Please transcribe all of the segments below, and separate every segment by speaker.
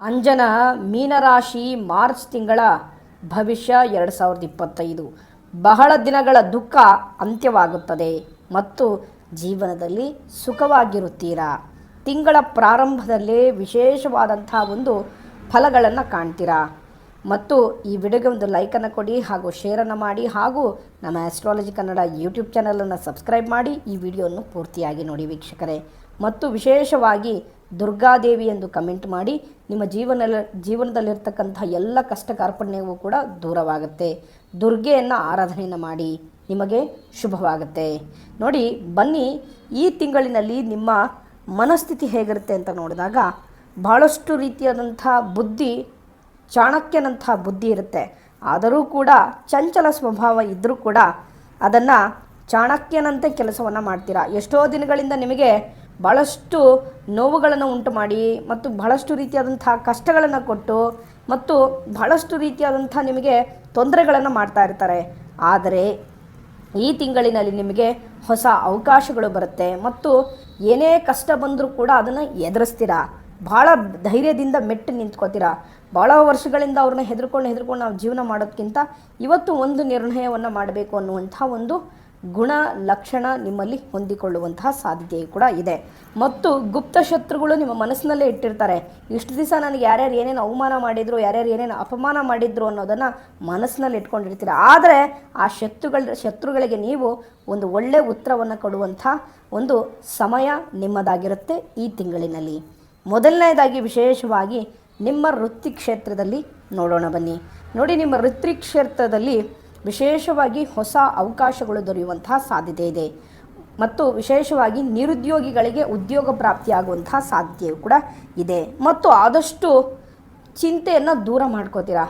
Speaker 1: ಅಂಜನ ಮೀನರಾಶಿ ಮಾರ್ಚ್ ತಿಂಗಳ ಭವಿಷ್ಯ ಎರಡು ಸಾವಿರದ ಇಪ್ಪತ್ತೈದು. ಬಹಳ ದಿನಗಳ ದುಃಖ ಅಂತ್ಯವಾಗುತ್ತದೆ ಮತ್ತು ಜೀವನದಲ್ಲಿ ಸುಖವಾಗಿರುತ್ತೀರಾ? ತಿಂಗಳ ಪ್ರಾರಂಭದಲ್ಲೇ ವಿಶೇಷವಾದಂಥ ಒಂದು ಫಲಗಳನ್ನು ಕಾಣ್ತೀರಾ? ಮತ್ತು ಈ ವಿಡಿಯೋಗೆ ಒಂದು ಲೈಕನ್ನು ಕೊಡಿ ಹಾಗೂ ಶೇರನ್ನು ಮಾಡಿ ಹಾಗೂ ನಮ್ಮ ಆಸ್ಟ್ರಾಲಜಿ ಕನ್ನಡ ಯೂಟ್ಯೂಬ್ ಚಾನಲನ್ನು ಸಬ್ಸ್ಕ್ರೈಬ್ ಮಾಡಿ ಈ ವಿಡಿಯೋವನ್ನು ಪೂರ್ತಿಯಾಗಿ ನೋಡಿ ವೀಕ್ಷಕರೇ. ಮತ್ತು ವಿಶೇಷವಾಗಿ ದುರ್ಗಾದೇವಿ ಎಂದು ಕಮೆಂಟ್ ಮಾಡಿ, ನಿಮ್ಮ ಜೀವನ ಜೀವನದಲ್ಲಿರ್ತಕ್ಕಂಥ ಎಲ್ಲ ಕಷ್ಟ ಕಾರ್ಪಣ್ಯವೂ ಕೂಡ ದೂರವಾಗುತ್ತೆ. ದುರ್ಗೆಯನ್ನು ಆರಾಧನೆಯನ್ನು ಮಾಡಿ ನಿಮಗೆ ಶುಭವಾಗುತ್ತೆ. ನೋಡಿ, ಬನ್ನಿ, ಈ ತಿಂಗಳಿನಲ್ಲಿ ನಿಮ್ಮ ಮನಸ್ಥಿತಿ ಹೇಗಿರುತ್ತೆ ಅಂತ ನೋಡಿದಾಗ, ಬಹಳಷ್ಟು ರೀತಿಯಾದಂಥ ಬುದ್ಧಿ, ಚಾಣಕ್ಯನಂಥ ಬುದ್ಧಿ ಇರುತ್ತೆ. ಆದರೂ ಕೂಡ ಚಂಚಲ ಸ್ವಭಾವ ಇದ್ದರೂ ಕೂಡ ಅದನ್ನು ಚಾಣಕ್ಯನಂತೆ ಕೆಲಸವನ್ನು ಮಾಡ್ತೀರಾ? ಎಷ್ಟೋ ದಿನಗಳಿಂದ ನಿಮಗೆ ಭಾಳಷ್ಟು ನೋವುಗಳನ್ನು ಉಂಟು ಮಾಡಿ ಮತ್ತು ಬಹಳಷ್ಟು ರೀತಿಯಾದಂಥ ಕಷ್ಟಗಳನ್ನು ಕೊಟ್ಟು ಮತ್ತು ಬಹಳಷ್ಟು ರೀತಿಯಾದಂಥ ನಿಮಗೆ ತೊಂದರೆಗಳನ್ನು ಮಾಡ್ತಾ ಇರ್ತಾರೆ. ಆದರೆ ಈ ತಿಂಗಳಿನಲ್ಲಿ ನಿಮಗೆ ಹೊಸ ಅವಕಾಶಗಳು ಬರುತ್ತೆ ಮತ್ತು ಏನೇ ಕಷ್ಟ ಬಂದರೂ ಕೂಡ ಅದನ್ನು ಎದುರಿಸ್ತೀರಾ? ಭಾಳ ಧೈರ್ಯದಿಂದ ಮೆಟ್ಟು ನಿಂತ್ಕೋತೀರಾ? ಭಾಳ ವರ್ಷಗಳಿಂದ ಅವ್ರನ್ನ ಹೆದರ್ಕೊಂಡು ಹೆದರ್ಕೊಂಡು ನಾವು ಜೀವನ ಮಾಡೋದಕ್ಕಿಂತ ಇವತ್ತು ಒಂದು ನಿರ್ಣಯವನ್ನು ಮಾಡಬೇಕು ಅನ್ನುವಂಥ ಒಂದು ಗುಣ, ಲಕ್ಷಣ ನಿಮ್ಮಲ್ಲಿ ಹೊಂದಿಕೊಳ್ಳುವಂತಹ ಸಾಧ್ಯತೆಯು ಕೂಡ ಇದೆ. ಮತ್ತು ಗುಪ್ತ ಶತ್ರುಗಳು ನಿಮ್ಮ ಮನಸ್ಸಿನಲ್ಲೇ ಇಟ್ಟಿರ್ತಾರೆ. ಇಷ್ಟು ದಿವಸ ನನಗೆ ಯಾರ್ಯಾರು ಏನೇನು ಅವಮಾನ ಮಾಡಿದ್ರು, ಯಾರ್ಯಾರು ಏನೇನು ಅಪಮಾನ ಮಾಡಿದ್ರು ಅನ್ನೋದನ್ನು ಮನಸ್ಸಿನಲ್ಲಿ ಇಟ್ಕೊಂಡಿರ್ತೀರ? ಆದರೆ ಆ ಶತ್ರುಗಳ, ಶತ್ರುಗಳಿಗೆ ನೀವು ಒಂದು ಒಳ್ಳೆ ಉತ್ತರವನ್ನು ಕೊಡುವಂಥ ಒಂದು ಸಮಯ ನಿಮ್ಮದಾಗಿರುತ್ತೆ ಈ ತಿಂಗಳಿನಲ್ಲಿ. ಮೊದಲನೇದಾಗಿ ವಿಶೇಷವಾಗಿ ನಿಮ್ಮ ವೃತ್ತಿ ಕ್ಷೇತ್ರದಲ್ಲಿ ನೋಡೋಣ ಬನ್ನಿ. ನೋಡಿ, ನಿಮ್ಮ ವೃತ್ತಿ ಕ್ಷೇತ್ರದಲ್ಲಿ ವಿಶೇಷವಾಗಿ ಹೊಸ ಅವಕಾಶಗಳು ದೊರೆಯುವಂತಹ ಸಾಧ್ಯತೆ ಇದೆ. ಮತ್ತು ವಿಶೇಷವಾಗಿ ನಿರುದ್ಯೋಗಿಗಳಿಗೆ ಉದ್ಯೋಗ ಪ್ರಾಪ್ತಿಯಾಗುವಂತಹ ಸಾಧ್ಯತೆಯು ಕೂಡ ಇದೆ. ಮತ್ತು ಆದಷ್ಟು ಚಿಂತೆಯನ್ನು ದೂರ ಮಾಡ್ಕೋತೀರಾ?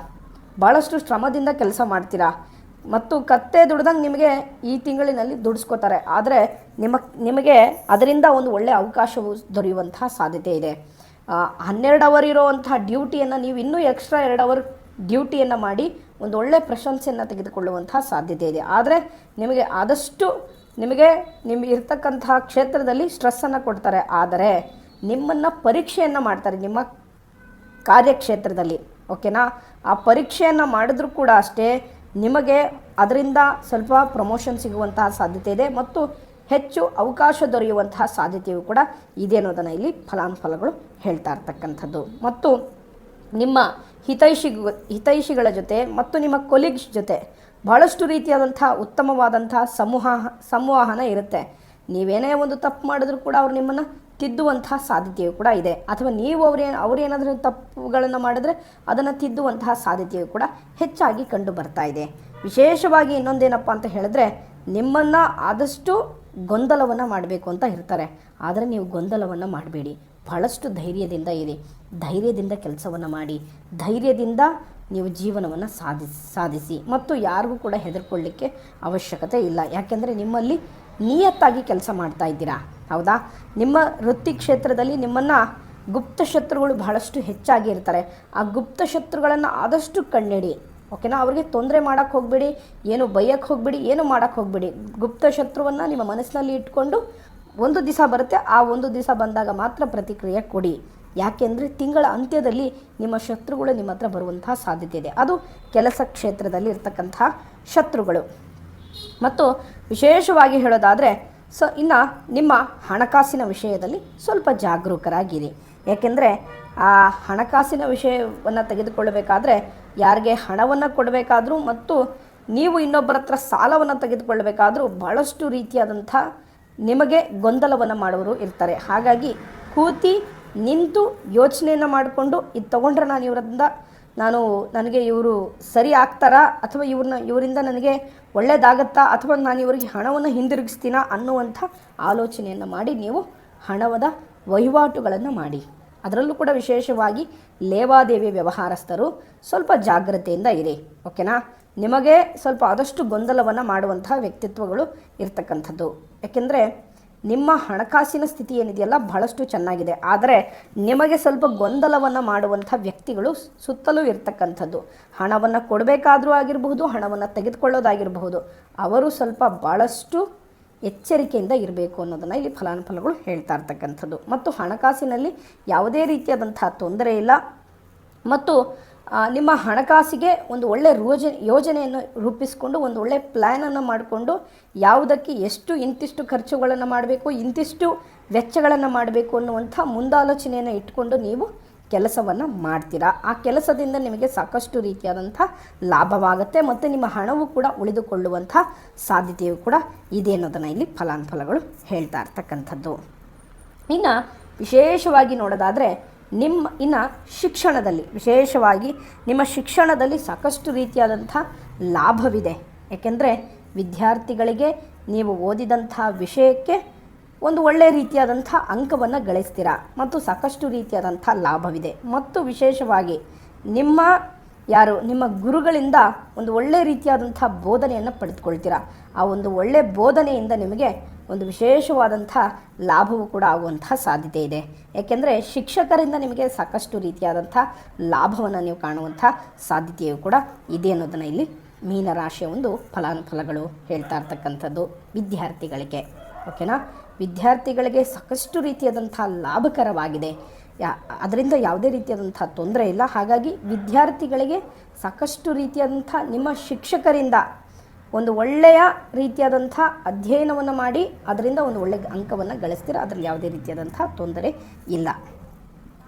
Speaker 1: ಭಾಳಷ್ಟು ಶ್ರಮದಿಂದ ಕೆಲಸ ಮಾಡ್ತೀರಾ? ಮತ್ತು ಕತ್ತೆ ದುಡ್ದಂಗೆ ನಿಮಗೆ ಈ ತಿಂಗಳಿನಲ್ಲಿ ದುಡಿಸ್ಕೋತಾರೆ. ಆದರೆ ನಿಮ್ಮ, ನಿಮಗೆ ಅದರಿಂದ ಒಂದು ಒಳ್ಳೆಯ ಅವಕಾಶವು ದೊರೆಯುವಂತಹ ಸಾಧ್ಯತೆ ಇದೆ. ಹನ್ನೆರಡು ಅವರ್ ಇರೋವಂಥ ಡ್ಯೂಟಿಯನ್ನು ನೀವು ಇನ್ನೂ ಎಕ್ಸ್ಟ್ರಾ ಎರಡು ಅವರ್ ಡ್ಯೂಟಿಯನ್ನು ಮಾಡಿ ಒಂದು ಒಳ್ಳೆಯ ಪ್ರಶಂಸೆಯನ್ನು ತೆಗೆದುಕೊಳ್ಳುವಂತಹ ಸಾಧ್ಯತೆ ಇದೆ. ಆದರೆ ನಿಮಗೆ ಆದಷ್ಟು ನಿಮಗೆ ನಿಮಗೆ ಇರ್ತಕ್ಕಂತಹ ಕ್ಷೇತ್ರದಲ್ಲಿ ಸ್ಟ್ರೆಸ್ಸನ್ನು ಕೊಡ್ತಾರೆ. ಆದರೆ ನಿಮ್ಮನ್ನು ಪರೀಕ್ಷೆಯನ್ನು ಮಾಡ್ತಾರೆ ನಿಮ್ಮ ಕಾರ್ಯಕ್ಷೇತ್ರದಲ್ಲಿ. ಓಕೆನಾ ಆ ಪರೀಕ್ಷೆಯನ್ನು ಮಾಡಿದ್ರೂ ಕೂಡ ಅಷ್ಟೇ ನಿಮಗೆ ಅದರಿಂದ ಸ್ವಲ್ಪ ಪ್ರಮೋಷನ್ ಸಿಗುವಂತಹ ಸಾಧ್ಯತೆ ಇದೆ ಮತ್ತು ಹೆಚ್ಚು ಅವಕಾಶ ದೊರೆಯುವಂತಹ ಸಾಧ್ಯತೆಯು ಕೂಡ ಇದೆ ಅನ್ನೋದನ್ನು ಇಲ್ಲಿ ಫಲಾನುಫಲಗಳು ಹೇಳ್ತಾ ಇರ್ತಕ್ಕಂಥದ್ದು. ಮತ್ತು ನಿಮ್ಮ ಹಿತೈಷಿ ಹಿತೈಷಿಗಳ ಜೊತೆ ಮತ್ತು ನಿಮ್ಮ ಕೊಲೀಗ್ಸ್ ಜೊತೆ ಬಹಳಷ್ಟು ರೀತಿಯಾದಂಥ ಉತ್ತಮವಾದಂಥ ಸಮೂಹ, ಸಂವಹನ ಇರುತ್ತೆ. ನೀವೇನೇ ಒಂದು ತಪ್ಪು ಮಾಡಿದ್ರೂ ಕೂಡ ಅವ್ರು ನಿಮ್ಮನ್ನು ತಿದ್ದುವಂತಹ ಸಾಧ್ಯತೆಯು ಕೂಡ ಇದೆ. ಅಥವಾ ನೀವು ಅವ್ರೇ, ಅವರೇನಾದರೂ ತಪ್ಪುಗಳನ್ನು ಮಾಡಿದ್ರೆ ಅದನ್ನು ತಿದ್ದುವಂತಹ ಸಾಧ್ಯತೆಯು ಕೂಡ ಹೆಚ್ಚಾಗಿ ಕಂಡು ಬರ್ತಾ ಇದೆ. ವಿಶೇಷವಾಗಿ ಇನ್ನೊಂದೇನಪ್ಪ ಅಂತ ಹೇಳಿದ್ರೆ, ನಿಮ್ಮನ್ನು ಆದಷ್ಟು ಗೊಂದಲವನ್ನು ಮಾಡಬೇಕು ಅಂತ ಇರ್ತಾರೆ. ಆದರೆ ನೀವು ಗೊಂದಲವನ್ನು ಮಾಡಬೇಡಿ. ಬಹಳಷ್ಟು ಧೈರ್ಯದಿಂದ ಇರಿ. ಧೈರ್ಯದಿಂದ ಕೆಲಸವನ್ನು ಮಾಡಿ. ಧೈರ್ಯದಿಂದ ನೀವು ಜೀವನವನ್ನು ಸಾಧಿಸಿ ಸಾಧಿಸಿ. ಮತ್ತು ಯಾರಿಗೂ ಕೂಡ ಹೆದರ್ಕೊಳ್ಳಿಕ್ಕೆ ಅವಶ್ಯಕತೆ ಇಲ್ಲ. ಯಾಕೆಂದರೆ ನಿಮ್ಮಲ್ಲಿ ನಿಯತ್ತಾಗಿ ಕೆಲಸ ಮಾಡ್ತಾ ಇದ್ದೀರಾ? ಹೌದಾ? ನಿಮ್ಮ ವೃತ್ತಿ ಕ್ಷೇತ್ರದಲ್ಲಿ ನಿಮ್ಮನ್ನು ಗುಪ್ತ ಶತ್ರುಗಳು ಬಹಳಷ್ಟು ಹೆಚ್ಚಾಗಿ ಇರ್ತಾರೆ. ಆ ಗುಪ್ತ ಶತ್ರುಗಳನ್ನು ಆದಷ್ಟು ಕಣ್ಣಿಡಿ. ಓಕೆನಾ? ಅವ್ರಿಗೆ ತೊಂದರೆ ಮಾಡೋಕ್ಕೆ ಹೋಗಬೇಡಿ. ಏನು ಬೈಯಕ್ಕೆ ಹೋಗಬೇಡಿ. ಏನು ಮಾಡೋಕ್ಕೆ ಹೋಗಬೇಡಿ. ಗುಪ್ತ ಶತ್ರುವನ್ನು ನಿಮ್ಮ ಮನಸ್ಸಿನಲ್ಲಿ ಇಟ್ಕೊಂಡು ಒಂದು ದಿವಸ ಬರುತ್ತೆ, ಆ ಒಂದು ದಿವಸ ಬಂದಾಗ ಮಾತ್ರ ಪ್ರತಿಕ್ರಿಯೆ ಕೊಡಿ. ಯಾಕೆಂದರೆ ತಿಂಗಳ ಅಂತ್ಯದಲ್ಲಿ ನಿಮ್ಮ ಶತ್ರುಗಳು ನಿಮ್ಮ ಹತ್ರ ಬರುವಂತಹ ಸಾಧ್ಯತೆ ಇದೆ. ಅದು ಕೆಲಸ ಕ್ಷೇತ್ರದಲ್ಲಿ ಇರ್ತಕ್ಕಂತಹ ಶತ್ರುಗಳು. ಮತ್ತು ವಿಶೇಷವಾಗಿ ಹೇಳೋದಾದರೆ, ಸೊ, ಇನ್ನು ನಿಮ್ಮ ಹಣಕಾಸಿನ ವಿಷಯದಲ್ಲಿ ಸ್ವಲ್ಪ ಜಾಗರೂಕರಾಗಿರಿ. ಯಾಕೆಂದರೆ, ಆ ಹಣಕಾಸಿನ ವಿಷಯವನ್ನು ತೆಗೆದುಕೊಳ್ಳಬೇಕಾದ್ರೆ ಯಾರಿಗೆ ಹಣವನ್ನು ಕೊಡಬೇಕಾದ್ರೂ ಮತ್ತು ನೀವು ಇನ್ನೊಬ್ಬರ ಹತ್ರ ಸಾಲವನ್ನು ತೆಗೆದುಕೊಳ್ಳಬೇಕಾದ್ರೂ ಭಾಳಷ್ಟು ರೀತಿಯಾದಂಥ ನಿಮಗೆ ಗೊಂದಲವನ್ನು ಮಾಡುವವರು ಇರ್ತಾರೆ. ಹಾಗಾಗಿ ಕೂತಿ ನಿಂತು ಯೋಚನೆಯನ್ನು ಮಾಡಿಕೊಂಡು ಇದು ತೊಗೊಂಡ್ರೆ ನಾನು ಇವರಿಂದ ನಾನು ನನಗೆ ಇವರು ಸರಿ ಆಗ್ತಾರಾ ಅಥವಾ ಇವ್ರನ್ನ ಇವರಿಂದ ನನಗೆ ಒಳ್ಳೇದಾಗತ್ತಾ ಅಥವಾ ನಾನು ಇವರಿಗೆ ಹಣವನ್ನು ಹಿಂದಿರುಗಿಸ್ತೀನಾ ಅನ್ನುವಂಥ ಆಲೋಚನೆಯನ್ನು ಮಾಡಿ ನೀವು ಹಣವದ ವಹಿವಾಟುಗಳನ್ನು ಮಾಡಿ. ಅದರಲ್ಲೂ ಕೂಡ ವಿಶೇಷವಾಗಿ ಲೇವಾದೇವಿ ವ್ಯವಹಾರಸ್ಥರು ಸ್ವಲ್ಪ ಜಾಗ್ರತೆಯಿಂದ ಇರಿ. ಓಕೆನಾ? ನಿಮಗೆ ಸ್ವಲ್ಪ ಆದಷ್ಟು ಗೊಂದಲವನ್ನು ಮಾಡುವಂತಹ ವ್ಯಕ್ತಿತ್ವಗಳು ಇರ್ತಕ್ಕಂಥದ್ದು. ಯಾಕೆಂದರೆ ನಿಮ್ಮ ಹಣಕಾಸಿನ ಸ್ಥಿತಿ ಏನಿದೆಯಲ್ಲ ಬಹಳಷ್ಟು ಚೆನ್ನಾಗಿದೆ. ಆದರೆ ನಿಮಗೆ ಸ್ವಲ್ಪ ಗೊಂದಲವನ್ನು ಮಾಡುವಂಥ ವ್ಯಕ್ತಿಗಳು ಸುತ್ತಲೂ ಇರ್ತಕ್ಕಂಥದ್ದು. ಹಣವನ್ನು ಕೊಡಬೇಕಾದರೂ ಆಗಿರಬಹುದು, ಹಣವನ್ನು ತೆಗೆದುಕೊಳ್ಳೋದಾಗಿರಬಹುದು. ಅವರು ಸ್ವಲ್ಪ ಭಾಳಷ್ಟು ಎಚ್ಚರಿಕೆಯಿಂದ ಇರಬೇಕು ಅನ್ನೋದನ್ನು ಇಲ್ಲಿ ಫಲಾನುಫಲಗಳು ಹೇಳ್ತಾ ಇರ್ತಕ್ಕಂಥದ್ದು. ಮತ್ತು ಹಣಕಾಸಿನಲ್ಲಿ ಯಾವುದೇ ರೀತಿಯಾದಂಥ ತೊಂದರೆ ಇಲ್ಲ. ಮತ್ತು ನಿಮ್ಮ ಹಣಕಾಸಿಗೆ ಒಂದು ಒಳ್ಳೆ ರೋಜ, ಯೋಜನೆಯನ್ನು ರೂಪಿಸಿಕೊಂಡು ಒಂದು ಒಳ್ಳೆ ಪ್ಲ್ಯಾನನ್ನು ಮಾಡಿಕೊಂಡು ಯಾವುದಕ್ಕೆ ಎಷ್ಟು ಇಂತಿಷ್ಟು ಖರ್ಚುಗಳನ್ನು ಮಾಡಬೇಕು, ಇಂತಿಷ್ಟು ವೆಚ್ಚಗಳನ್ನು ಮಾಡಬೇಕು ಅನ್ನುವಂಥ ಮುಂದಾಲೋಚನೆಯನ್ನು ಇಟ್ಕೊಂಡು ನೀವು ಕೆಲಸವನ್ನು ಮಾಡ್ತೀರಾ. ಆ ಕೆಲಸದಿಂದ ನಿಮಗೆ ಸಾಕಷ್ಟು ರೀತಿಯಾದಂಥ ಲಾಭವಾಗುತ್ತೆ ಮತ್ತು ನಿಮ್ಮ ಹಣವು ಕೂಡ ಉಳಿದುಕೊಳ್ಳುವಂಥ ಸಾಧ್ಯತೆಯು ಕೂಡ ಇದೆ ಅನ್ನೋದನ್ನು ಇಲ್ಲಿ ಫಲಾನುಫಲಗಳು ಹೇಳ್ತಾ ಇರ್ತಕ್ಕಂಥದ್ದು. ಇನ್ನು ವಿಶೇಷವಾಗಿ ನೋಡೋದಾದರೆ ನಿಮ್ಮ, ಇನ್ನು ಶಿಕ್ಷಣದಲ್ಲಿ, ವಿಶೇಷವಾಗಿ ನಿಮ್ಮ ಶಿಕ್ಷಣದಲ್ಲಿ ಸಾಕಷ್ಟು ರೀತಿಯಾದಂಥ ಲಾಭವಿದೆ. ಏಕೆಂದರೆ ವಿದ್ಯಾರ್ಥಿಗಳಿಗೆ ನೀವು ಓದಿದಂಥ ವಿಷಯಕ್ಕೆ ಒಂದು ಒಳ್ಳೆಯ ರೀತಿಯಾದಂಥ ಅಂಕವನ್ನು ಗಳಿಸ್ತೀರಾ. ಮತ್ತು ಸಾಕಷ್ಟು ರೀತಿಯಾದಂಥ ಲಾಭವಿದೆ. ಮತ್ತು ವಿಶೇಷವಾಗಿ ನಿಮ್ಮ, ಯಾರು, ನಿಮ್ಮ ಗುರುಗಳಿಂದ ಒಂದು ಒಳ್ಳೆಯ ರೀತಿಯಾದಂಥ ಬೋಧನೆಯನ್ನು ಪಡೆದುಕೊಳ್ತೀರಾ. ಆ ಒಂದು ಒಳ್ಳೆಯ ಬೋಧನೆಯಿಂದ ನಿಮಗೆ ಒಂದು ವಿಶೇಷವಾದಂಥ ಲಾಭವೂ ಕೂಡ ಆಗುವಂಥ ಸಾಧ್ಯತೆ ಇದೆ. ಏಕೆಂದರೆ ಶಿಕ್ಷಕರಿಂದ ನಿಮಗೆ ಸಾಕಷ್ಟು ರೀತಿಯಾದಂಥ ಲಾಭವನ್ನು ನೀವು ಕಾಣುವಂಥ ಸಾಧ್ಯತೆಯೂ ಕೂಡ ಇದೆ ಅನ್ನೋದನ್ನು ಇಲ್ಲಿ ಮೀನರಾಶಿಯ ಒಂದು ಫಲಾನುಫಲಗಳು ಹೇಳ್ತಾ ಇರ್ತಕ್ಕಂಥದ್ದು ವಿದ್ಯಾರ್ಥಿಗಳಿಗೆ. ಓಕೆನಾ? ವಿದ್ಯಾರ್ಥಿಗಳಿಗೆ ಸಾಕಷ್ಟು ರೀತಿಯಾದಂಥ ಲಾಭಕರವಾಗಿದೆ. ಯಾ, ಅದರಿಂದ ಯಾವುದೇ ರೀತಿಯಾದಂಥ ತೊಂದರೆ ಇಲ್ಲ. ಹಾಗಾಗಿ ವಿದ್ಯಾರ್ಥಿಗಳಿಗೆ ಸಾಕಷ್ಟು ರೀತಿಯಾದಂಥ ನಿಮ್ಮ ಶಿಕ್ಷಕರಿಂದ ಒಂದು ಒಳ್ಳೆಯ ರೀತಿಯಾದಂಥ ಅಧ್ಯಯನವನ್ನು ಮಾಡಿ, ಅದರಿಂದ ಒಂದು ಒಳ್ಳೆಯ ಅಂಕವನ್ನು ಗಳಿಸ್ತೀರ, ಅದರಲ್ಲಿ ಯಾವುದೇ ರೀತಿಯಾದಂಥ ತೊಂದರೆ ಇಲ್ಲ.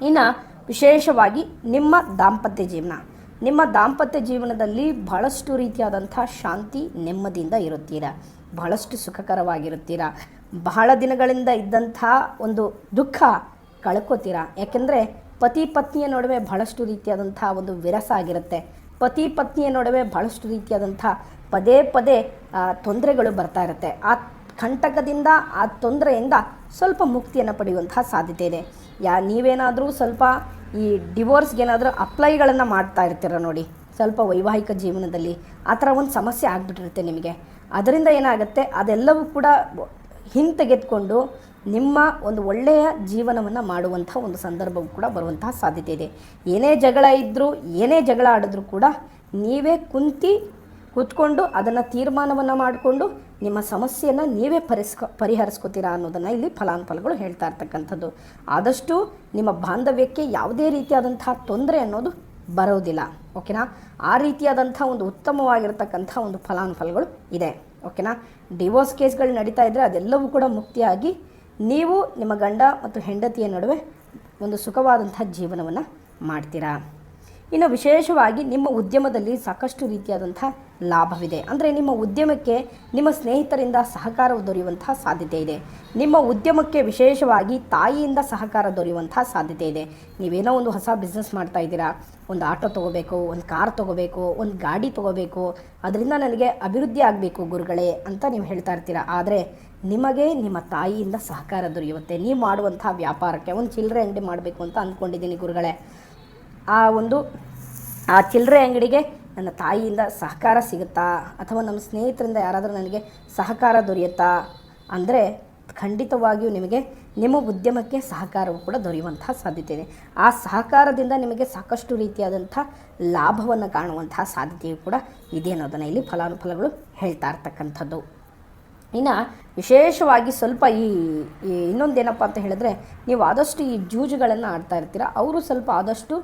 Speaker 1: ಇನ್ನು ವಿಶೇಷವಾಗಿ ನಿಮ್ಮ ದಾಂಪತ್ಯ ಜೀವನ. ನಿಮ್ಮ ದಾಂಪತ್ಯ ಜೀವನದಲ್ಲಿ ಬಹಳಷ್ಟು ರೀತಿಯಾದಂಥ ಶಾಂತಿ ನೆಮ್ಮದಿಯಿಂದ ಇರುತ್ತೀರಾ, ಬಹಳಷ್ಟು ಸುಖಕರವಾಗಿರುತ್ತೀರ, ಬಹಳ ದಿನಗಳಿಂದ ಇದ್ದಂಥ ಒಂದು ದುಃಖ ಕಳ್ಕೊತೀರಾ. ಯಾಕೆಂದರೆ ಪತಿ ಪತ್ನಿಯ ನಡುವೆ ಬಹಳಷ್ಟು ರೀತಿಯಾದಂಥ ಒಂದು ವಿರಸ ಆಗಿರುತ್ತೆ. ಪತಿ ಪತ್ನಿಯ ನಡುವೆ ಬಹಳಷ್ಟು ರೀತಿಯಾದಂಥ ಪದೇ ಪದೇ ತೊಂದರೆಗಳು ಬರ್ತಾ ಇರುತ್ತೆ. ಆ ಕಂಟಕದಿಂದ ಆ ತೊಂದರೆಯಿಂದ ಸ್ವಲ್ಪ ಮುಕ್ತಿಯನ್ನು ಪಡೆಯುವಂತಹ ಸಾಧ್ಯತೆ ಇದೆ. ಯಾ, ನೀವೇನಾದರೂ ಸ್ವಲ್ಪ ಈ ಡಿವೋರ್ಸ್ಗೇನಾದರೂ ಅಪ್ಲೈಗಳನ್ನು ಮಾಡ್ತಾ ಇರ್ತೀರ ನೋಡಿ, ಸ್ವಲ್ಪ ವೈವಾಹಿಕ ಜೀವನದಲ್ಲಿ, ಆ ಥರ ಒಂದು ಸಮಸ್ಯೆ ಆಗಿಬಿಟ್ಟಿರುತ್ತೆ ನಿಮಗೆ. ಅದರಿಂದ ಏನಾಗುತ್ತೆ, ಅದೆಲ್ಲವೂ ಕೂಡ ಹಿಂತೆಗೆದುಕೊಂಡು ನಿಮ್ಮ ಒಂದು ಒಳ್ಳೆಯ ಜೀವನವನ್ನು ಮಾಡುವಂಥ ಒಂದು ಸಂದರ್ಭವೂ ಕೂಡ ಬರುವಂತಹ ಸಾಧ್ಯತೆ ಇದೆ. ಏನೇ ಜಗಳ ಇದ್ದರೂ ಏನೇ ಜಗಳ ಆಡಿದ್ರೂ ಕೂಡ ನೀವೇ ಕುಂತಿ ಕೂತ್ಕೊಂಡು ಅದನ್ನು ತೀರ್ಮಾನವನ್ನು ಮಾಡಿಕೊಂಡು ನಿಮ್ಮ ಸಮಸ್ಯೆಯನ್ನು ನೀವೇ ಪರಿಸ್ಕೊ, ಪರಿಹರಿಸ್ಕೋತೀರಾ ಅನ್ನೋದನ್ನು ಇಲ್ಲಿ ಫಲಾನುಫಲಗಳು ಹೇಳ್ತಾ ಇರ್ತಕ್ಕಂಥದ್ದು. ಆದಷ್ಟು ನಿಮ್ಮ ಬಾಂಧವ್ಯಕ್ಕೆ ಯಾವುದೇ ರೀತಿಯಾದಂತಹ ತೊಂದರೆ ಅನ್ನೋದು ಬರೋದಿಲ್ಲ. ಓಕೆನಾ? ಆ ರೀತಿಯಾದಂಥ ಒಂದು ಉತ್ತಮವಾಗಿರ್ತಕ್ಕಂಥ ಒಂದು ಫಲಾನುಫಲಗಳು ಇದೆ. ಓಕೆನಾ? ಡಿವೋರ್ಸ್ ಕೇಸ್ಗಳು ನಡೀತಾ ಇದ್ದರೆ ಅದೆಲ್ಲವೂ ಕೂಡ ಮುಕ್ತಿಯಾಗಿ ನೀವು ನಿಮ್ಮ ಗಂಡ ಮತ್ತು ಹೆಂಡತಿಯ ನಡುವೆ ಒಂದು ಸುಖವಾದಂಥ ಜೀವನವನ್ನು ಮಾಡ್ತೀರಾ? ಇನ್ನು ವಿಶೇಷವಾಗಿ ನಿಮ್ಮ ಉದ್ಯಮದಲ್ಲಿ ಸಾಕಷ್ಟು ರೀತಿಯಾದಂಥ ಲಾಭವಿದೆ. ಅಂದರೆ ನಿಮ್ಮ ಉದ್ಯಮಕ್ಕೆ, ನಿಮ್ಮ ಸ್ನೇಹಿತರಿಂದ ಸಹಕಾರ ದೊರೆಯುವಂತಹ ಸಾಧ್ಯತೆ ಇದೆ. ನಿಮ್ಮ ಉದ್ಯಮಕ್ಕೆ ವಿಶೇಷವಾಗಿ ತಾಯಿಯಿಂದ ಸಹಕಾರ ದೊರೆಯುವಂತಹ ಸಾಧ್ಯತೆ ಇದೆ. ನೀವೇನೋ ಒಂದು ಹೊಸ ಬಿಸ್ನೆಸ್ ಮಾಡ್ತಾ ಇದ್ದೀರಾ? ಒಂದು ಆಟೋ ತೊಗೋಬೇಕು, ಒಂದು ಕಾರ್ ತೊಗೋಬೇಕು, ಒಂದು ಗಾಡಿ ತೊಗೋಬೇಕು. ಅದರಿಂದ ನನಗೆ ಅಭಿವೃದ್ಧಿ ಆಗಬೇಕು ಗುರುಗಳೇ ಅಂತ ನೀವು ಹೇಳ್ತಾ ಇರ್ತೀರಾ. ಆದರೆ ನಿಮಗೆ ನಿಮ್ಮ ತಾಯಿಯಿಂದ ಸಹಕಾರ ದೊರೆಯುತ್ತೆ. ನೀವು ಮಾಡುವಂಥ ವ್ಯಾಪಾರಕ್ಕೆ ಒಂದು ಚಿಲ್ಲರೆ ಅಂಗಡಿ ಮಾಡಬೇಕು ಅಂತ ಅಂದ್ಕೊಂಡಿದ್ದೀನಿ ಗುರುಗಳೇ. ಆ ಒಂದು, ಆ ಚಿಲ್ಲರೆ ಅಂಗಡಿಗೆ ನನ್ನ ತಾಯಿಯಿಂದ ಸಹಕಾರ ಸಿಗುತ್ತಾ? ಅಥವಾ ನಮ್ಮ ಸ್ನೇಹಿತರಿಂದ ಯಾರಾದರೂ ನನಗೆ ಸಹಕಾರ ದೊರೆಯುತ್ತಾ? ಅಂದರೆ ಖಂಡಿತವಾಗಿಯೂ ನಿಮಗೆ ನಿಮ್ಮ ಉದ್ಯಮಕ್ಕೆ ಸಹಕಾರವು ಕೂಡ ದೊರೆಯುವಂತಹ ಸಾಧ್ಯತೆ ಇದೆ ಆ ಸಹಕಾರದಿಂದ ನಿಮಗೆ ಸಾಕಷ್ಟು ರೀತಿಯಾದಂಥ ಲಾಭವನ್ನು ಕಾಣುವಂತಹ ಸಾಧ್ಯತೆಯು ಕೂಡ ಇದೆ ಅನ್ನೋದನ್ನು ಇಲ್ಲಿ ಫಲಾನುಫಲಗಳು ಹೇಳ್ತಾ ಇರ್ತಕ್ಕಂಥದ್ದು. ಇನ್ನು ವಿಶೇಷವಾಗಿ ಸ್ವಲ್ಪ ಈ ಇನ್ನೊಂದೇನಪ್ಪ ಅಂತ ಹೇಳಿದ್ರೆ, ನೀವು ಆದಷ್ಟು ಈ ಜೂಜುಗಳನ್ನು ಆಡ್ತಾ ಇರ್ತೀರ? ಅವರು ಸ್ವಲ್ಪ ಆದಷ್ಟು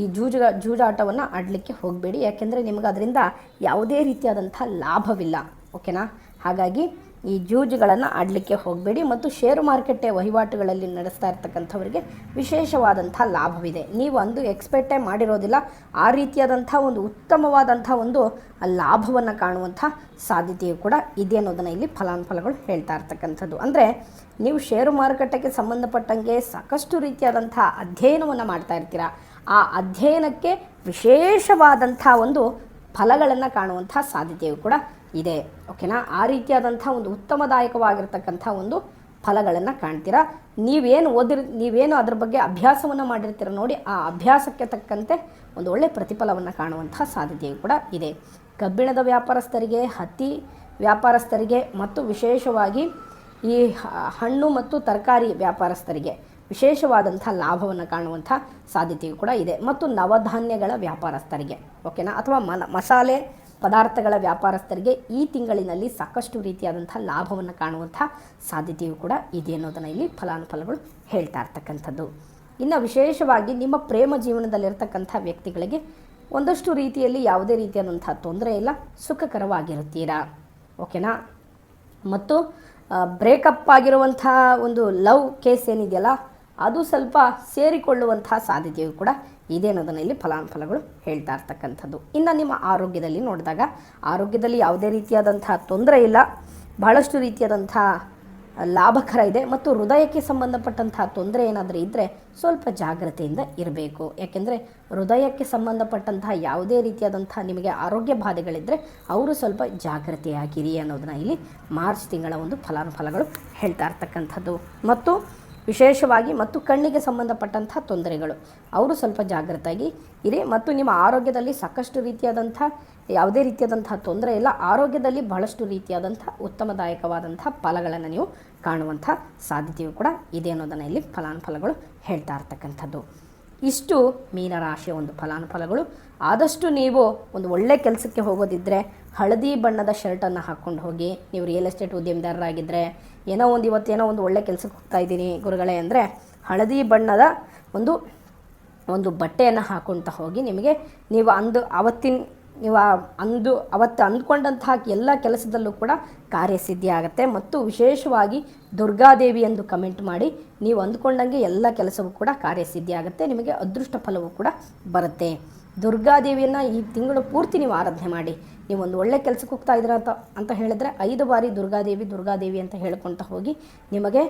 Speaker 1: ಈ ಜೂಜು ಜೂಜಾಟವನ್ನು ಆಡಲಿಕ್ಕೆ ಹೋಗಬೇಡಿ. ಯಾಕೆಂದರೆ ನಿಮಗೆ ಅದರಿಂದ ಯಾವುದೇ ರೀತಿಯಾದಂಥ ಲಾಭವಿಲ್ಲ. ಓಕೆನಾ? ಹಾಗಾಗಿ ಈ ಜೂಜುಗಳನ್ನು ಆಡಲಿಕ್ಕೆ ಹೋಗಬೇಡಿ ಮತ್ತು ಷೇರು ಮಾರುಕಟ್ಟೆ ವಹಿವಾಟುಗಳಲ್ಲಿ ನಡೆಸ್ತಾ ಇರ್ತಕ್ಕಂಥವರಿಗೆ ವಿಶೇಷವಾದಂಥ ಲಾಭವಿದೆ. ನೀವು ಅಂದು ಎಕ್ಸ್ಪೆಕ್ಟೇ ಮಾಡಿರೋದಿಲ್ಲ. ಆ ರೀತಿಯಾದಂಥ ಒಂದು ಉತ್ತಮವಾದಂಥ ಒಂದು ಲಾಭವನ್ನು ಕಾಣುವಂಥ ಸಾಧ್ಯತೆಯು ಕೂಡ ಇದೆ ಅನ್ನೋದನ್ನು ಇಲ್ಲಿ ಫಲಾನುಫಲಗಳು ಹೇಳ್ತಾ ಇರ್ತಕ್ಕಂಥದ್ದು. ಅಂದರೆ ನೀವು ಷೇರು ಮಾರುಕಟ್ಟೆಗೆ ಸಂಬಂಧಪಟ್ಟಂಗೆ ಸಾಕಷ್ಟು ರೀತಿಯಾದಂಥ ಅಧ್ಯಯನವನ್ನು ಮಾಡ್ತಾ ಇರ್ತೀರಾ? ಆ ಅಧ್ಯಯನಕ್ಕೆ ವಿಶೇಷವಾದಂಥ ಒಂದು ಫಲಗಳನ್ನು ಕಾಣುವಂಥ ಸಾಧ್ಯತೆಯು ಕೂಡ ಇದೆ. ಓಕೆನಾ? ಆ ರೀತಿಯಾದಂಥ ಒಂದು ಉತ್ತಮದಾಯಕವಾಗಿರ್ತಕ್ಕಂಥ ಒಂದು ಫಲಗಳನ್ನು ಕಾಣ್ತೀರಾ? ನೀವೇನು ಓದಿರ್, ನೀವೇನು ಅದ್ರ ಬಗ್ಗೆ ಅಭ್ಯಾಸವನ್ನು ಮಾಡಿರ್ತೀರ ನೋಡಿ ಆ ಅಭ್ಯಾಸಕ್ಕೆ ತಕ್ಕಂತೆ ಒಂದು ಒಳ್ಳೆಯ ಪ್ರತಿಫಲವನ್ನು ಕಾಣುವಂಥ ಸಾಧ್ಯತೆಯು ಕೂಡ ಇದೆ. ಕಬ್ಬಿಣದ ವ್ಯಾಪಾರಸ್ಥರಿಗೆ, ಹತ್ತಿ ವ್ಯಾಪಾರಸ್ಥರಿಗೆ, ಮತ್ತು ವಿಶೇಷವಾಗಿ ಈ ಹಣ್ಣು ಮತ್ತು ತರಕಾರಿ ವ್ಯಾಪಾರಸ್ಥರಿಗೆ ವಿಶೇಷವಾದಂಥ ಲಾಭವನ್ನು ಕಾಣುವಂಥ ಸಾಧ್ಯತೆಯು ಕೂಡ ಇದೆ. ಮತ್ತು ನವಧಾನ್ಯಗಳ ವ್ಯಾಪಾರಸ್ಥರಿಗೆ ಓಕೆನಾ ಅಥವಾ ಮನ, ಮಸಾಲೆ ಪದಾರ್ಥಗಳ ವ್ಯಾಪಾರಸ್ಥರಿಗೆ ಈ ತಿಂಗಳಿನಲ್ಲಿ ಸಾಕಷ್ಟು ರೀತಿಯಾದಂಥ ಲಾಭವನ್ನು ಕಾಣುವಂಥ ಸಾಧ್ಯತೆಯು ಕೂಡ ಇದೆ ಅನ್ನೋದನ್ನು ಇಲ್ಲಿ ಫಲಾನುಫಲಗಳು ಹೇಳ್ತಾ ಇರ್ತಕ್ಕಂಥದ್ದು. ಇನ್ನು ವಿಶೇಷವಾಗಿ ನಿಮ್ಮ ಪ್ರೇಮ ಜೀವನದಲ್ಲಿರ್ತಕ್ಕಂಥ ವ್ಯಕ್ತಿಗಳಿಗೆ ಒಂದಷ್ಟು ರೀತಿಯಲ್ಲಿ ಯಾವುದೇ ರೀತಿಯಾದಂಥ ತೊಂದರೆ ಇಲ್ಲ, ಸುಖಕರವಾಗಿರುತ್ತೀರಾ ಓಕೆನಾ ಮತ್ತು ಬ್ರೇಕಪ್ ಆಗಿರುವಂಥ ಒಂದು ಲವ್ ಕೇಸ್ ಏನಿದೆಯಲ್ಲ ಅದು ಸ್ವಲ್ಪ ಸೇರಿಕೊಳ್ಳುವಂತಹ ಸಾಧ್ಯತೆಯು ಕೂಡ ಇದೆ ಅನ್ನೋದನ್ನು ಇಲ್ಲಿ ಫಲಾನುಫಲಗಳು ಹೇಳ್ತಾ ಇರ್ತಕ್ಕಂಥದ್ದು. ಇನ್ನು ನಿಮ್ಮ ಆರೋಗ್ಯದಲ್ಲಿ ನೋಡಿದಾಗ, ಆರೋಗ್ಯದಲ್ಲಿ ಯಾವುದೇ ರೀತಿಯಾದಂತಹ ತೊಂದರೆ ಇಲ್ಲ, ಬಹಳಷ್ಟು ರೀತಿಯಾದಂಥ ಲಾಭಕರ ಇದೆ ಮತ್ತು ಹೃದಯಕ್ಕೆ ಸಂಬಂಧಪಟ್ಟಂತಹ ತೊಂದರೆ ಏನಾದರೂ ಇದ್ದರೆ ಸ್ವಲ್ಪ ಜಾಗ್ರತೆಯಿಂದ ಇರಬೇಕು. ಯಾಕೆಂದರೆ ಹೃದಯಕ್ಕೆ ಸಂಬಂಧಪಟ್ಟಂತಹ ಯಾವುದೇ ರೀತಿಯಾದಂಥ ನಿಮಗೆ ಆರೋಗ್ಯ ಬಾಧೆಗಳಿದ್ದರೆ ಅವರು ಸ್ವಲ್ಪ ಜಾಗ್ರತೆಯಾಗಿರಿ ಅನ್ನೋದನ್ನ ಇಲ್ಲಿ ಮಾರ್ಚ್ ತಿಂಗಳ ಒಂದು ಫಲಾನುಫಲಗಳು ಹೇಳ್ತಾ ಇರ್ತಕ್ಕಂಥದ್ದು. ಮತ್ತು ವಿಶೇಷವಾಗಿ ಮತ್ತು ಕಣ್ಣಿಗೆ ಸಂಬಂಧಪಟ್ಟಂಥ ತೊಂದರೆಗಳು. ಅವರು ಸ್ವಲ್ಪ ಜಾಗೃತಾಗಿ ಇರಿ ಮತ್ತು ನಿಮ್ಮ ಆರೋಗ್ಯದಲ್ಲಿ ಸಾಕಷ್ಟು ರೀತಿಯಾದಂಥ ಯಾವುದೇ ರೀತಿಯಾದಂಥ ತೊಂದರೆ ಇಲ್ಲ. ಆರೋಗ್ಯದಲ್ಲಿ ಬಹಳಷ್ಟು ರೀತಿಯಾದಂಥ ಉತ್ತಮದಾಯಕವಾದಂಥ ಫಲಗಳನ್ನು ನೀವು ಕಾಣುವಂಥ ಸಾಧ್ಯತೆಯು ಕೂಡ ಇದೆ ಅನ್ನೋದನ್ನು ಇಲ್ಲಿ ಫಲಾನುಫಲಗಳು ಹೇಳ್ತಾ ಇರ್ತಕ್ಕಂಥದ್ದು. ಇಷ್ಟು ಮೀನರಾಶಿಯ ಒಂದು ಫಲಾನುಫಲಗಳು. ಆದಷ್ಟು ನೀವು ಒಂದು ಒಳ್ಳೆ ಕೆಲಸಕ್ಕೆ ಹೋಗೋದಿದ್ದರೆ ಹಳದಿ ಬಣ್ಣದ ಶರ್ಟನ್ನು ಹಾಕ್ಕೊಂಡು ಹೋಗಿ, ನೀವು ರಿಯಲ್ ಎಸ್ಟೇಟ್ ಉದ್ಯಮದಾರರಾಗಿದ್ದರೆ ಏನೋ ಒಂದು ಇವತ್ತೇನೋ ಒಂದು ಒಳ್ಳೆ ಕೆಲಸಕ್ಕೆ ಹೋಗ್ತಾ ಇದ್ದೀನಿ ಗುರುಗಳೇ ಅಂದರೆ ಹಳದಿ ಬಣ್ಣದ ಒಂದು ಒಂದು ಬಟ್ಟೆಯನ್ನು ಹಾಕ್ಕೊಳ್ತಾ ಹೋಗಿ ನಿಮಗೆ ನೀವು ಅಂದು ಅವತ್ತಿನ ನೀವು ಅಂದು, ಅವತ್ತು ಅಂದ್ಕೊಂಡಂತಹ ಎಲ್ಲ ಕೆಲಸದಲ್ಲೂ ಕೂಡ ಕಾರ್ಯಸಿದ್ಧಿ ಆಗುತ್ತೆ. ಮತ್ತು ವಿಶೇಷವಾಗಿ ದುರ್ಗಾದೇವಿ ಎಂದು ಕಮೆಂಟ್ ಮಾಡಿ, ನೀವು ಅಂದ್ಕೊಂಡಂಗೆ ಎಲ್ಲ ಕೆಲಸವೂ ಕೂಡ ಕಾರ್ಯಸಿದ್ಧಿ ಆಗುತ್ತೆ, ನಿಮಗೆ ಅದೃಷ್ಟ ಫಲವೂ ಕೂಡ ಬರುತ್ತೆ. ದುರ್ಗಾದೇವಿಯನ್ನು ಈ ತಿಂಗಳು ಪೂರ್ತಿ ನೀವು ಆರಾಧನೆ ಮಾಡಿ. ನೀವು ಒಂದು ಒಳ್ಳೆ ಕೆಲಸಕ್ಕೆ ಹೋಗ್ತಾ ಇದ್ದೀರಾ ಅಂತ ಅಂತ ಹೇಳಿದ್ರೆ ಐದು ಬಾರಿ ದುರ್ಗಾದೇವಿ ದುರ್ಗಾದೇವಿ ಅಂತ ಹೇಳ್ಕೊತ ಹೋಗಿ ನಿಮಗೆ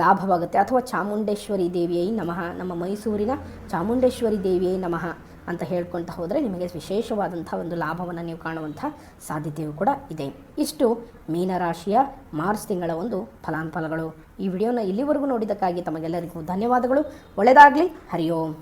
Speaker 1: ಲಾಭವಾಗುತ್ತೆ. ಅಥವಾ ಚಾಮುಂಡೇಶ್ವರಿ ದೇವಿಯೈ ನಮಃ, ನಮ್ಮ ಮೈಸೂರಿನ ಚಾಮುಂಡೇಶ್ವರಿ ದೇವಿಯೈ ನಮಃ. ಅಂತ ಹೇಳ್ಕೊಳ್ತಾ ಹೋದರೆ ನಿಮಗೆ ವಿಶೇಷವಾದಂಥ ಒಂದು ಲಾಭವನ್ನು ನೀವು ಕಾಣುವಂಥ ಸಾಧ್ಯತೆಯೂ ಕೂಡ ಇದೆ. ಇಷ್ಟು ಮೀನರಾಶಿಯ ಮಾರ್ಚ್ ತಿಂಗಳ ಒಂದು ಫಲಾನುಫಲಗಳು. ಈ ವಿಡಿಯೋನ ಇಲ್ಲಿವರೆಗೂ ನೋಡಿದ್ದಕ್ಕಾಗಿ ತಮಗೆಲ್ಲರಿಗೂ ಧನ್ಯವಾದಗಳು. ಒಳ್ಳೆಯದಾಗಲಿ ಹರಿ ಓಂ